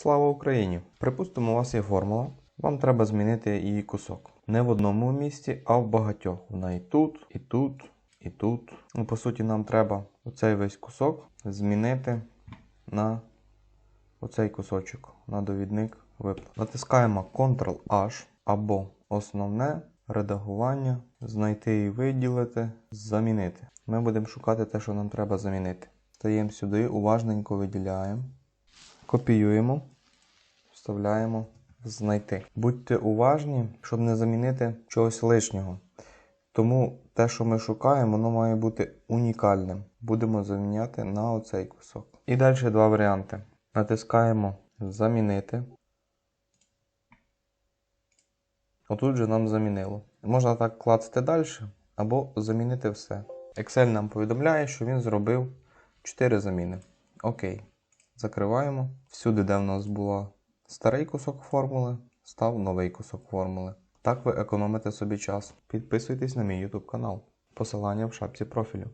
Слава Україні! Припустимо, у вас є формула. Вам треба змінити її кусок. Не в одному місці, а в багатьох. Вона і тут, і тут, і тут. Ну, по суті, нам треба оцей весь кусок змінити на оцей кусочок, на довідник виплат. Натискаємо Ctrl-H або основне редагування, знайти і виділити, замінити. Ми будемо шукати те, що нам треба замінити. Стаємо сюди, уважненько виділяємо. Копіюємо, вставляємо знайти. Будьте уважні, щоб не замінити чогось лишнього. Тому те, що ми шукаємо, воно має бути унікальним. Будемо заміняти на оцей кусок. І далі два варіанти. Натискаємо Замінити. Отут же нам замінило. Можна так клацати далі або замінити все. Excel нам повідомляє, що він зробив 4 заміни. Окей. Закриваємо. Всюди, де в нас була старий кусок формули, став новий кусок формули. Так ви економите собі час. Підписуйтесь на мій YouTube канал. Посилання в шапці профілю.